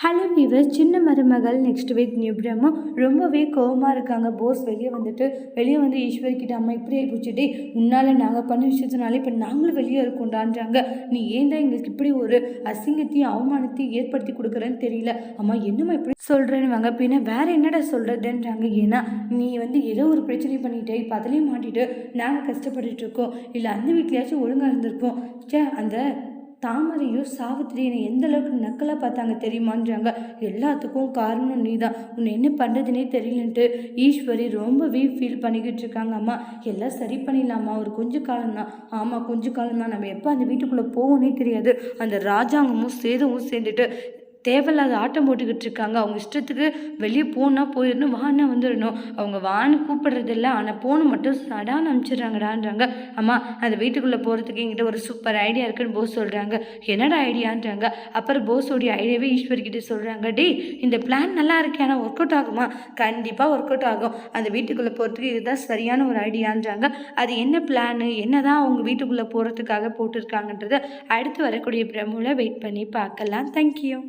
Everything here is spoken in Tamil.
ஹலோ வீவர் சின்ன மருமகள் நெக்ஸ்ட் வீக் நியூ பிரம்மோ ரொம்பவே கோவமாக இருக்காங்க. போஸ் வெளியே வந்துட்டு வெளியே வந்து ஈஸ்வரி கிட்ட அம்மா இப்படி ஆகிப்போச்சுட்டே உன்னால் நாங்கள் பண்ண விஷயத்தினால இப்போ நாங்களும் வெளியே இருக்கோண்டான்றாங்க நீ ஏன்டா எங்களுக்கு இப்படி ஒரு அசிங்கத்தையும் அவமானத்தையும் ஏற்படுத்தி கொடுக்குறேன்னு தெரியல. அம்மா என்னம்மா இப்படி சொல்கிறேன்னு வாங்க பின்ன வேற என்னடா சொல்கிறதுன்றாங்க ஏன்னா நீ வந்து ஏதோ ஒரு பிரச்சனை பண்ணிட்டே இப்போ அதுலேயும் மாட்டிட்டு நாங்கள் கஷ்டப்பட்டுட்டு இருக்கோம். இல்லை அந்த வீட்லையாச்சும் ஒழுங்காக இருந்திருப்போம். ச்சே அந்த தாமரையும் சாவித்திரி என்னை எந்த அளவுக்கு நக்கலாக பார்த்தாங்க தெரியுமான்றாங்க. எல்லாத்துக்கும் காரணம் நீ தான் உன்னை என்ன பண்ணுறதுனே தெரியலன்ட்டு ஈஸ்வரி ரொம்பவே ஃபீல் பண்ணிக்கிட்டு இருக்காங்க அம்மா. எல்லாம் சரி பண்ணிடலாமா? ஒரு கொஞ்ச காலம் தான் ஆமாம் கொஞ்ச காலம் தான் நம்ம எப்போ அந்த வீட்டுக்குள்ளே போகணும்னே தெரியாது. அந்த ராஜாங்கமும் சேதமும் சேர்ந்துட்டு தேவையில்லாத ஆட்டம் போட்டுக்கிட்டு இருக்காங்க. அவங்க இஷ்டத்துக்கு வெளியே போனால் போயிடணும் வான்னா வந்துடணும் அவங்க வான்னு கூப்பிடுறதில்ல. ஆனால் போன மட்டும் சடான்னு அனுப்பிச்சிடுறாங்கடான்றாங்க. அம்மா அந்த வீட்டுக்குள்ளே போகிறதுக்கு என்கிட்ட ஒரு சூப்பர் ஐடியா இருக்குன்னு போஸ் சொல்கிறாங்க என்னடா ஐடியான்றாங்க அப்புறம் போஸோடைய ஐடியாவே ஈஸ்வர்கிட்ட சொல்கிறாங்க டேய் இந்த பிளான் நல்லா இருக்கே ஆனால் ஒர்க் அவுட் ஆகுமா? கண்டிப்பாக ஒர்க் அவுட் ஆகும். அந்த வீட்டுக்குள்ளே போகிறதுக்கு இதுதான் சரியான ஒரு ஐடியான்றாங்க அது என்ன பிளான் என்ன தான் அவங்க வீட்டுக்குள்ளே போகிறதுக்காக போட்டிருக்காங்கன்றத அடுத்து வரக்கூடிய பிரமுல வெயிட் பண்ணி பார்க்கலாம். தேங்க்யூ